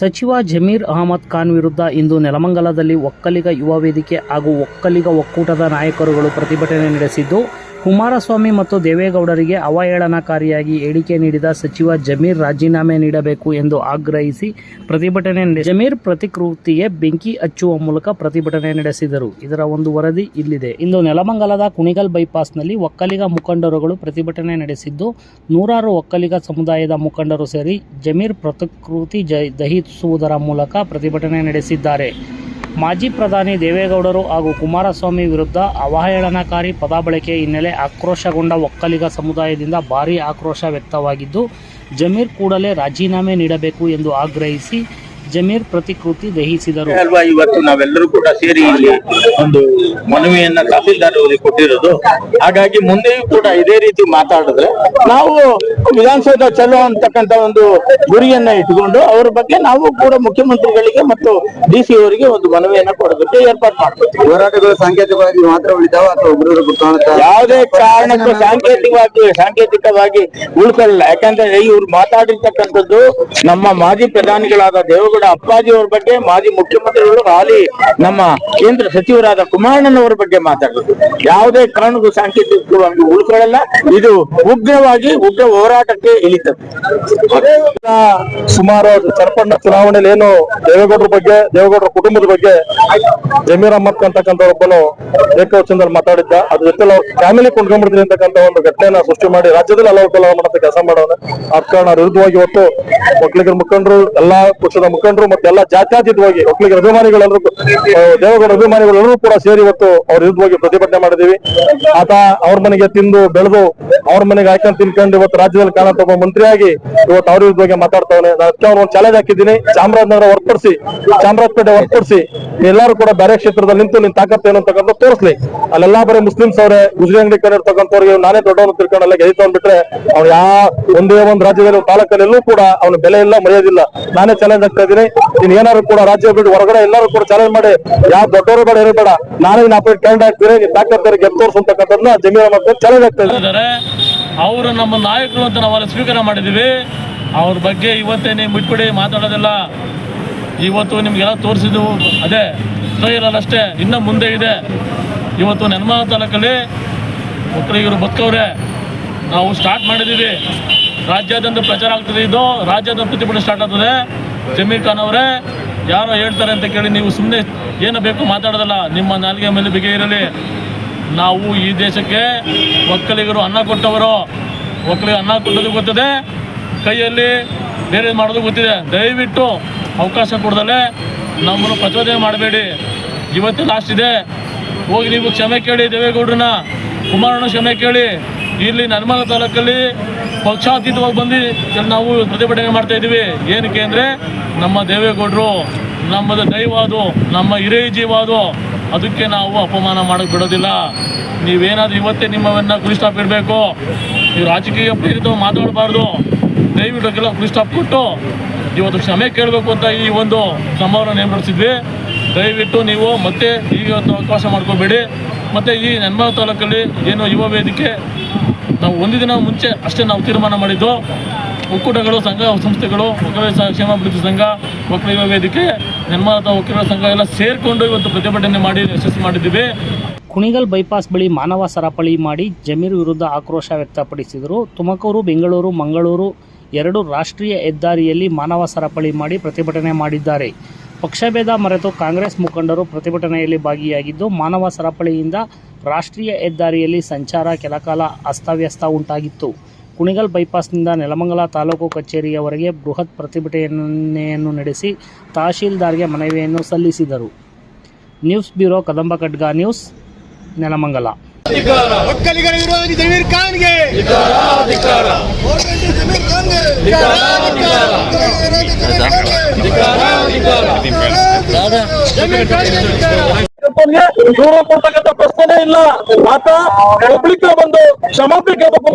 ಸಚಿವ ಜಮೀರ್ ಅಹಮದ್ ಖಾನ್ ವಿರುದ್ಧ ಇಂದು ನೆಲಮಂಗಲದಲ್ಲಿ ಒಕ್ಕಲಿಗ ಯುವ ವೇದಿಕೆ ಹಾಗೂ ಒಕ್ಕಲಿಗ ಒಕ್ಕೂಟದ ನಾಯಕರುಗಳು ಪ್ರತಿಭಟನೆ ನಡೆಸಿದ್ದು ಕುಮಾರಸ್ವಾಮಿ ಮತ್ತು ದೇವೇಗೌಡರಿಗೆ ಅವಹೇಳನಕಾರಿಯಾಗಿ ಹೇಳಿಕೆ ನೀಡಿದ ಸಚಿವ ಜಮೀರ್ ರಾಜೀನಾಮೆ ನೀಡಬೇಕು ಎಂದು ಆಗ್ರಹಿಸಿ ಪ್ರತಿಭಟನೆ ಜಮೀರ್ ಪ್ರತಿಕೃತಿಗೆ ಬೆಂಕಿ ಹಚ್ಚುವ ಮೂಲಕ ಪ್ರತಿಭಟನೆ ನಡೆಸಿದರು. ಇದರ ಒಂದು ವರದಿ ಇಲ್ಲಿದೆ. ಇಂದು ನೆಲಮಂಗಲದ ಕುಣಿಗಲ್ ಬೈಪಾಸ್ನಲ್ಲಿ ಒಕ್ಕಲಿಗ ಮುಖಂಡರುಗಳು ಪ್ರತಿಭಟನೆ ನಡೆಸಿದ್ದು, ನೂರಾರು ಒಕ್ಕಲಿಗ ಸಮುದಾಯದ ಮುಖಂಡರು ಸೇರಿ ಜಮೀರ್ ಪ್ರತಿಕೃತಿ ಜ ದಹಿಸುವುದರ ಮೂಲಕ ಪ್ರತಿಭಟನೆ ನಡೆಸಿದ್ದಾರೆ. ಮಾಜಿ ಪ್ರಧಾನಿ ದೇವೇಗೌಡರು ಹಾಗೂ ಕುಮಾರಸ್ವಾಮಿ ವಿರುದ್ಧ ಅವಹೇಳನಕಾರಿ ಪದ ಬಳಕೆ ಹಿನ್ನೆಲೆ ಆಕ್ರೋಶಗೊಂಡ ಒಕ್ಕಲಿಗ ಸಮುದಾಯದಿಂದ ಭಾರೀ ಆಕ್ರೋಶ ವ್ಯಕ್ತವಾಗಿದ್ದು, ಜಮೀರ್ ಕೂಡಲೇ ರಾಜೀನಾಮೆ ನೀಡಬೇಕು ಎಂದು ಆಗ್ರಹಿಸಿ ಜಮೀರ್ ಪ್ರತಿಕೃತಿ ದಹಿಸಿದರು. ಅಲ್ವಾ, ಇವತ್ತು ನಾವೆಲ್ಲರೂ ಕೂಡ ಸೇರಿ ಇಲ್ಲಿ ಒಂದು ಮನವಿಯನ್ನ ತಹಸೀಲ್ದಾರ್ ಕೊಟ್ಟಿರೋದು. ಹಾಗಾಗಿ ಮುಂದೆಯೂ ಕೂಡ ಇದೇ ರೀತಿ ಮಾತಾಡಿದ್ರೆ ನಾವು ವಿಧಾನಸೌಧ ಚಲೋ ಅಂತಕ್ಕಂತ ಒಂದು ಗುರಿಯನ್ನ ಇಟ್ಕೊಂಡು ಅವ್ರ ಬಗ್ಗೆ ನಾವು ಕೂಡ ಮುಖ್ಯಮಂತ್ರಿಗಳಿಗೆ ಮತ್ತು ಡಿ ಸಿ ಅವರಿಗೆ ಒಂದು ಮನವಿಯನ್ನ ಕೊಡೋದಕ್ಕೆ ಏರ್ಪಾಟ್ ಮಾಡ್ತೀವಿ ಹೋರಾಟಗಳು ಸಾಂಕೇತಿಕವಾಗಿ ಮಾತ್ರ ಉಳಿತಾವ ಅಥವಾ ಒಬ್ಬರೊಬ್ಬರು ಕಾಣುತ್ತಾ ಯಾವುದೇ ಕಾರಣಕ್ಕೂ ಸಾಂಕೇತಿಕವಾಗಿ ಸಾಂಕೇತಿಕವಾಗಿ ಉಳ್ಕೊಳ್ಳಲ್ಲ. ಯಾಕಂದ್ರೆ ಇವ್ರು ಮಾತಾಡಿರ್ತಕ್ಕಂಥದ್ದು ನಮ್ಮ ಮಾಜಿ ಪ್ರಧಾನಿಗಳಾದ ದೇವೇಗೌಡ ಅಪ್ಪಾಜಿ ಅವ್ರ ಬಗ್ಗೆ ಮಾಜಿ ಮುಖ್ಯಮಂತ್ರಿಗಳು ಹಾಲಿ ನಮ್ಮ ಕೇಂದ್ರ ಸಚಿವರಾದ ಕುಮಾರಣ್ಣನವರ ಬಗ್ಗೆ ಮಾತಾಡೋದು. ಯಾವುದೇ ಕಾರಣಕ್ಕೂ ಸಾಂಕೇತಿಕವಾಗಿ ಉಳ್ಕೊಳ್ಳಲ್ಲ. ಇದು ಉಗ್ರವಾಗಿ ಉಗ್ರ ಹೋರಾಟಕ್ಕೆ ಇಳಿತದೆ ಸುಮಾರು ಸರ್ಪಣ್ಣ ಚುನಾವಣೆಯಲ್ಲಿ ಏನು ದೇವೇಗೌಡರ ಬಗ್ಗೆ, ದೇವೇಗೌಡರ ಕುಟುಂಬದ ಬಗ್ಗೆ ಜಮೀರ್ ಅಹಮದ್ ಅಂತಕ್ಕಂಥ ಒಬ್ಬನು ಏಕವಚನದಲ್ಲಿ ಮಾತಾಡಿದ್ದ. ಅದ್ರ ಜೊತೆ ಅವ್ರ ಫ್ಯಾಮಿಲಿ ಕೊಂಡ್ಕೊಂಡ್ಬಿಡ್ತೀನಿ ಅಂತಕ್ಕಂಥ ಒಂದು ಘಟನೆಯನ್ನ ಸೃಷ್ಟಿ ಮಾಡಿ ರಾಜ್ಯದಲ್ಲಿ ಹಲವು ಕಲಾವ ಮಾಡಂತ ಕೆಲಸ ಮಾಡೋಣ ಆದ ಕಾರಣ ವಿರುದ್ಧವಾಗಿ ಇವತ್ತು ಒಕ್ಕಲಿಗರ ಮುಖಂಡರು, ಎಲ್ಲಾ ಪಕ್ಷದ ಮುಖಂಡರು ಮತ್ತೆ ಎಲ್ಲಾ ಜಾತ್ಯಾತೀತವಾಗಿ ಒಕ್ಕಲಿಗರ ಅಭಿಮಾನಿಗಳೆಲ್ಲರೂ ದೇವೇಗೌಡ ಅಭಿಮಾನಿಗಳೆಲ್ಲರೂ ಕೂಡ ಸೇರಿ ಇವತ್ತು ಅವ್ರ ವಿರುದ್ಧವಾಗಿ ಪ್ರತಿಭಟನೆ ಮಾಡಿದೀವಿ ಆತ ಅವ್ರ ಮನೆಗೆ ತಿಂದು ಬೆಳೆದು ಅವ್ರ ಮನೆಗೆ ಹಾಕೊಂಡು ತಿನ್ಕೊಂಡು ಇವತ್ತು ರಾಜ್ಯದಲ್ಲಿ ಕಾಣಂತ ಒಬ್ಬ ಮಂತ್ರಿಯಾಗಿ ಇವತ್ತು ಅವ್ರ ಬಗ್ಗೆ ಮಾತಾಡ್ತಾವನೆ. ಅದಕ್ಕೆ ಅವ್ರ ಒಂದು ಚಾಲೆಂಜ್ ಹಾಕಿದ್ದೀನಿ. ಚಾಮರಾಜನಗರ ಹೊರತುಪಡಿಸಿ ಚಾಮರಾಜಪೇಟೆ ಹೊರತುಪಡಿಸಿ ಎಲ್ಲರೂ ಕೂಡ ಬೇರೆ ಕ್ಷೇತ್ರದಲ್ಲಿ ನಿಂತು ನಿನ್ ತಾಕತ್ ಏನು ಅಂತಕ್ಕಂಥ ತೋರಿಸ್ಲಿ. ಅಲ್ಲೆಲ್ಲಾ ಬರೀ ಮುಸ್ಲಿಮ್ಸ್ ಅವರೇ ಗುಜರಿ ಅಂಗಡಿ ಕಡೆ ಇರ್ತಕ್ಕಂಥವ್ರಿಗೆ ನಾನೇ ದೊಡ್ಡವನು ತಿಳ್ಕೊಂಡಲ್ಲ ಗೆದ್ದಿದ್ದವನ್ ಬಿಟ್ರೆ ಅವ್ನು ಯಾ ಒಂದೇ ಒಂದು ರಾಜ್ಯದಲ್ಲಿ ತಾಲೂಕಲ್ಲೆಲ್ಲೂ ತಾಲೂಕಲ್ಲಿ ಕೂಡ ಅವನ ಬೆಲೆ ಇಲ್ಲ, ಮರೆಯೋದಿಲ್ಲ. ನಾನೇ ಚಾಲೆಂಜ್ ಆಗ್ತಾ ಇದ್ದೀನಿ. ನೀನ್ ಏನಾದ್ರು ಕೂಡ ರಾಜ್ಯ ಬಿಟ್ಟು ಹೊರಗಡೆ ಎಲ್ಲರೂ ಕೂಡ ಚಾಲೆಂಜ್ ಮಾಡಿ ಯಾವ ದೊಡ್ಡವರು ಬೇಡ ಇರಬೇಡ ಬೇಡ, ನಾನೇ ಅಪೇಟ್ ಕ್ಯಾಂಡ್ ಆಗ್ತೀನಿ ನೀನ್ ತಾಕತ್ ಗೆದ್ದು ತೋರ್ಸು ಅಂತಕ್ಕಂಥದ್ದನ್ನ ಜಮೀನು ಮತ್ತೆ ಚಾಲೆಂಜ್ ಆಗ್ತಾ ಇದ್ದೀನಿ. ಅವರು ನಮ್ಮ ನಾಯಕರು ಅಂತ ನಾವೆಲ್ಲ ಸ್ವೀಕಾರ ಮಾಡಿದ್ದೀವಿ. ಅವ್ರ ಬಗ್ಗೆ ಇವತ್ತೇ ನೀವು ಬಿಟ್ಬಿಡಿ, ಮಾತಾಡೋದಿಲ್ಲ. ಇವತ್ತು ನಿಮಗೆಲ್ಲ ತೋರಿಸಿದ್ದು ಅದೇ ಟ್ರೈಲರ್ ಅಷ್ಟೇ, ಇನ್ನು ಮುಂದೆ ಇದೆ. ಇವತ್ತು ನೆನ್ಮಾಲ ತಾಲೂಕಲ್ಲಿ ಇವರು ಬದುಕವ್ರೆ, ನಾವು ಸ್ಟಾರ್ಟ್ ಮಾಡಿದ್ದೀವಿ. ರಾಜ್ಯಾದ್ಯಂತ ಪ್ರಚಾರ ಆಗ್ತದೆ ಇದು, ರಾಜ್ಯಾದ್ಯಂತ ಪ್ರತಿಭಟನೆ ಸ್ಟಾರ್ಟ್ ಆಗ್ತದೆ. ಜಮೀರ್ ಖಾನ್ ಅವರೇ, ಯಾರೋ ಹೇಳ್ತಾರೆ ಅಂತ ಕೇಳಿ ನೀವು ಸುಮ್ಮನೆ ಏನು ಬೇಕು ಮಾತಾಡೋದಲ್ಲ, ನಿಮ್ಮ ನಾಲಿಗೆ ಮೇಲೆ ಬಿಗೆ ಇರಲಿ. ನಾವು ಈ ದೇಶಕ್ಕೆ ಒಕ್ಕಲಿಗರು ಅನ್ನ ಕೊಟ್ಟವರು. ಒಕ್ಕಲಿಗೆ ಅನ್ನ ಕೊಟ್ಟೋದು ಗೊತ್ತಿದೆ. ಕೈಯಲ್ಲಿ ಬೇರೆ ಮಾಡೋದು ಗೊತ್ತಿದೆ. ದಯವಿಟ್ಟು ಅವಕಾಶ ಕೊಡ್ದಲೆ ನಮ್ಮನ್ನು ಪ್ರಚೋದನೆ ಮಾಡಬೇಡಿ. ಇವತ್ತು ಲಾಸ್ಟ್ ಇದೆ. ಹೋಗಿ ನೀವು ಕ್ಷಮೆ ಕೇಳಿ ದೇವೇಗೌಡರನ್ನ. ಕುಮಾರಣ್ಣ ಕ್ಷಮೆ ಕೇಳಿ. ಇಲ್ಲಿ ನರ್ಮಲ ತಾಲೂಕಲ್ಲಿ ಪಕ್ಷಾತೀತವಾಗಿ ಬಂದು ನಾವು ಪ್ರತಿಭಟನೆ ಮಾಡ್ತಾ ಇದ್ದೀವಿ. ಏನಕ್ಕೆ ಅಂದರೆ ನಮ್ಮ ದೇವೇಗೌಡರು, ನಮ್ಮದು ದೈವ ಅದು ನಮ್ಮ ಹಿರಿಯ ಜೀವ ಅದು ಅದಕ್ಕೆ ನಾವು ಅಪಮಾನ ಮಾಡೋಕ್ಕೆ ಬಿಡೋದಿಲ್ಲ. ನೀವೇನಾದ್ರೂ ಇವತ್ತೇ ನಿಮ್ಮವನ್ನ ಫುಲ್ ಸ್ಟಾಪ್ ಇಡಬೇಕು. ನೀವು ರಾಜಕೀಯ ಪ್ರೇರಿತ ಮಾತಾಡಬಾರ್ದು. ದಯವಿಟ್ಟು ಫುಲ್ ಸ್ಟಾಪ್ ಕೊಟ್ಟು ಇವತ್ತು ಕ್ಷಮೆ ಕೇಳಬೇಕು ಅಂತ ಈ ಒಂದು ಸಂಭಾವನೆ ಏರ್ಪಡಿಸಿದ್ವಿ. ದಯವಿಟ್ಟು ನೀವು ಮತ್ತೆ ಈಗ ಅವಕಾಶ ಮಾಡ್ಕೋಬೇಡಿ. ಮತ್ತು ಈ ನೆನ್ಮಲ ತಾಲೂಕಲ್ಲಿ ಏನು ಯುವ ವೇದಿಕೆ ನಾವು ಒಂದು ದಿನ ಮುಂಚೆ ಅಷ್ಟೇ ನಾವು ತೀರ್ಮಾನ ಮಾಡಿದ್ದು. ಒಕ್ಕೂಟಗಳು, ಸಂಘ, ಸಂಸ್ಥೆಗಳು ಒಕ್ಕಲಿಗ ಕ್ಷೇಮ ಕ್ಷೇಮಾಭಿವೃದ್ಧಿ ಸಂಘ ಒಕ್ಕಲಿಗ ವೇದಿಕೆ, ನಿರ್ಮಾತ ಒಕ್ಕಲಿಗರ ಸಂಘ ಎಲ್ಲ ಸೇರಿಕೊಂಡು ಇವತ್ತು ಪ್ರತಿಭಟನೆ ಮಾಡಿ ಯಶಸ್ಸು ಮಾಡಿದ್ದೀವಿ. ಕುಣಿಗಲ್ ಬೈಪಾಸ್ ಬಳಿ ಮಾನವ ಸರಪಳಿ ಮಾಡಿ ಜಮೀರು ವಿರುದ್ಧ ಆಕ್ರೋಶ ವ್ಯಕ್ತಪಡಿಸಿದರು. ತುಮಕೂರು, ಬೆಂಗಳೂರು, ಮಂಗಳೂರು ಎರಡು ರಾಷ್ಟ್ರೀಯ ಹೆದ್ದಾರಿಯಲ್ಲಿ ಮಾನವ ಸರಪಳಿ ಮಾಡಿ ಪ್ರತಿಭಟನೆ ಮಾಡಿದ್ದಾರೆ. ಪಕ್ಷಭೇದ ಮರೆತು ಕಾಂಗ್ರೆಸ್ ಮುಖಂಡರು ಪ್ರತಿಭಟನೆಯಲ್ಲಿ ಭಾಗಿಯಾಗಿದ್ದು ಮಾನವ ಸರಪಳಿಯಿಂದ ರಾಷ್ಟ್ರೀಯ ಹೆದ್ದಾರಿಯಲ್ಲಿ ಸಂಚಾರ ಕೆಲಕಾಲ ಅಸ್ತವ್ಯಸ್ತ ಉಂಟಾಗಿತ್ತು. ಕುಣಿಗಲ್ ಬೈಪಾಸ್ನಿಂದ ನೆಲಮಂಗಲ ತಾಲೂಕು ಕಚೇರಿಯವರೆಗೆ ಬೃಹತ್ ಪ್ರತಿಭಟನೆಯನ್ನು ನಡೆಸಿ ತಹಶೀಲ್ದಾರ್ಗೆ ಮನವಿಯನ್ನು ಸಲ್ಲಿಸಿದರು. ನ್ಯೂಸ್ ಬ್ಯೂರೋ ಕದಂಬ ಖಡ್ಗ ನ್ಯೂಸ್ ನೆಲಮಂಗಲ. ಒಕ್ಕಲಿಗರ ವಿರೋಧಿ ಜಮೀರ್ ಖಾನ್ಗೆ ಜಮೀರ್ ಖಾನ್ಗೆ ಜಮೀರ್ ದೂರ ಕೊಡ್ತಕ್ಕಂಥ ಪ್ರಶ್ನೆನೇ ಇಲ್ಲ. ಆತ ಪಬ್ಲಿಕ್ ಬಂದು ಕ್ಷಮಾಪಣೆ ಕೇಳಬೇಕು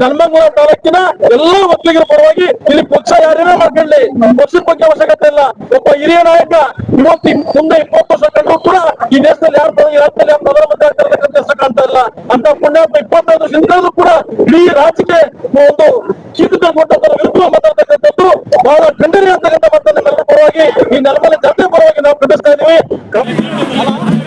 ನೆಲಮಂಗಲ ತಾಲೂಕಿನ ಎಲ್ಲಾ ವಕೀಲರ ಪರವಾಗಿ ಇಲ್ಲಿ ಪಕ್ಷ ಯಾರೇನೇ ಮಾಡ್ಕೊಳ್ಳಿ. ಪಕ್ಷದ ಬಗ್ಗೆ ಅವಶ್ಯಕತೆ ಇಲ್ಲ. ಒಬ್ಬ ಹಿರಿಯ ನಾಯಕ ಇವತ್ತು ಮುಂದೆ ಇಪ್ಪತ್ತು ವರ್ಷ ಕಂಡ್ರು ಕೂಡ ಈ ದೇಶದಲ್ಲಿ ಯಾರು ರಾಜ್ಯದಲ್ಲಿ ಯಾರು ಪ್ರಧಾನಮಂತ್ರಿ ಆಗ್ತಿರ್ತಕ್ಕಂಥ ಕೆಲಸ ಕಾಣ್ತಾ ಇಲ್ಲ. ಅಂತ ಪುಣ್ಯಾತ್ಮ ಇಪ್ಪತ್ತೈದು ವರ್ಷದಿಂದಲೂ ಕೂಡ ಇಡೀ ರಾಜ್ಯಕ್ಕೆ ಒಂದು ಚೀಟುತ ಮಟ್ಟದಲ್ಲಿ ವಿರುದ್ಧ ಮಾತಾಡ್ತಕ್ಕಂಥದ್ದು ಬಹಳ ಖಂಡನೀಯ ಅಂತಕ್ಕಂಥ ಮಾತನ್ನ ಪರವಾಗಿ ಈ ನೆಲಮಲೆ ಜನತೆ ಪರವಾಗಿ ನಾವು ಖಂಡಿಸ್ತಾ ಇದೀವಿ. Thank you.